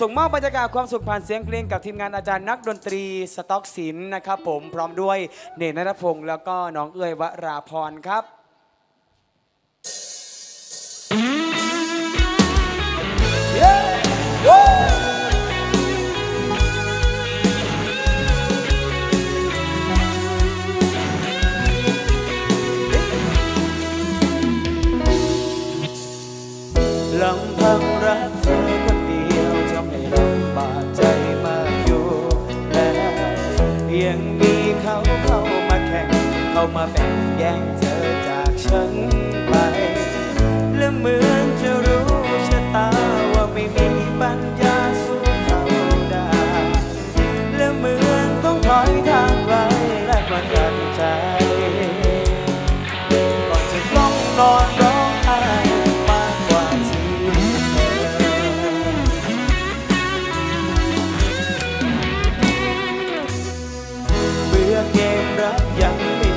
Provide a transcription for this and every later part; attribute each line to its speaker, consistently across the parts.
Speaker 1: ส่งมอบบรรยากาศความสุขผ่านเสียงเพลงกับทีมงานอาจารย์นักดนตรีสต็อกศิลป์นะครับผมพร้อมด้วยเนตรนรพงศ์แล้วก็น้องเอ๋ยวราพรครับลำพังรักเธอ เข้ามาแบ่งแย่งเธอจากฉันไป และเหมือนจะ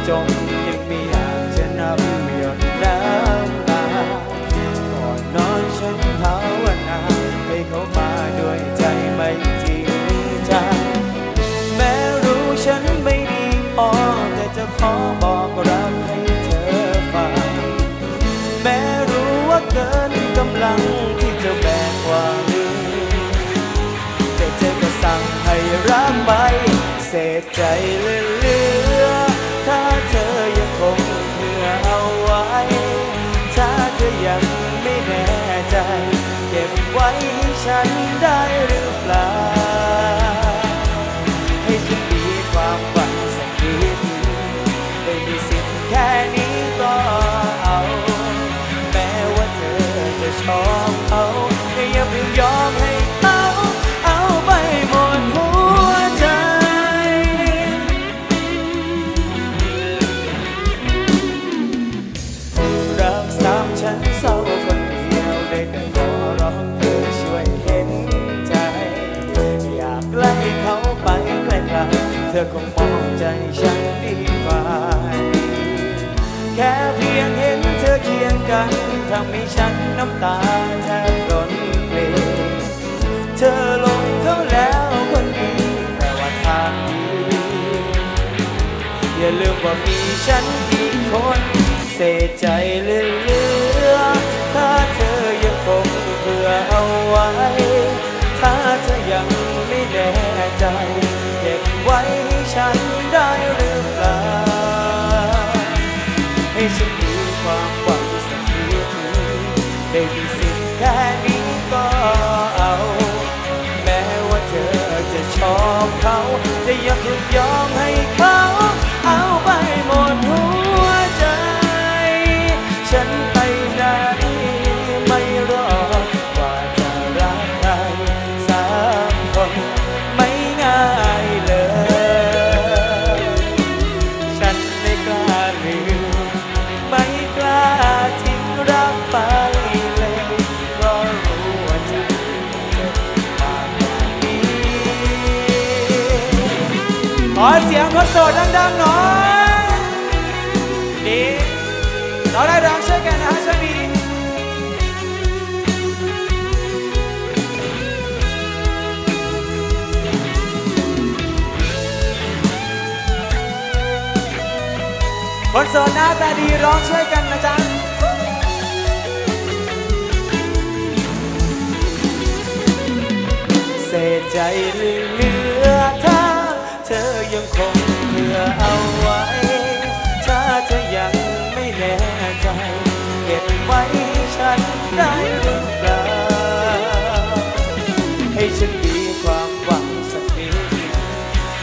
Speaker 1: ยังไม่จบยังไม่อยากจะนับหยดน้ำตาก่อนนอนฉันภาวนาให้เขามาด้วยใจไม่จริงจังแม้รู้ฉันไม่ดีพอแต่จะขอบอกรักให้เธอฟังแม้รู้ว่าเกินกำลัง ได้ อคงมองใจฉันดีกว่าแค่เพียงเห็นเธอเคียงกันทำให้ฉันน้ำตาแทบล้นเพลงเธอลงเขาแล้วคนดีแต่ว่าทางดีอย่าลืมว่ามีฉันอีกคนเศษใจเลือ อบเขาจะยอย่าเพิ่งยอมให้เขา อเสียงคนโสดดังๆหน่อยดีเราได้รักช่วยกันนะฮะช่วยดีคนโสดหน้าตาดีร้องช่วยกันนะจ๊ะเศษใจลือๆถ้าเธอ ยังคงเพื่อเอาไว้ ถ้าเธอยังไม่แน่ใจ เก็บไว้ฉันได้หรือเปล่าให้ฉันมีความหวังสักนิด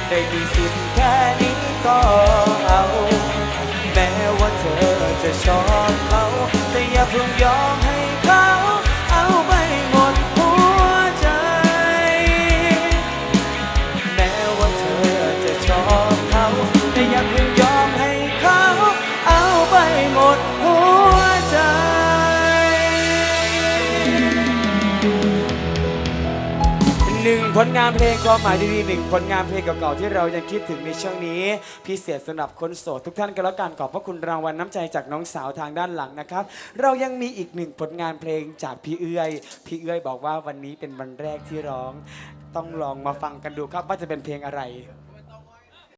Speaker 1: ได้มีสิทธิ์แค่นี้ก็ ผลงานเพลงความหมายดีๆหนึ่งผลงานเพลงเก่าๆที่เรายังคิดถึงในช่วงนี้ พิเศษสำหรับคนโสดทุกท่านก็แล้วกันขอบพระคุณรางวัลน้ำใจจากน้องสาวทางด้านหลังนะครับ เรายังมีอีกหนึ่งผลงานเพลงจากพี่เอื้อย พี่เอื้อยบอกว่าวันนี้เป็นวันแรกที่ร้อง ต้องลองมาฟังกันดูครับว่าจะเป็นเพลงอะไร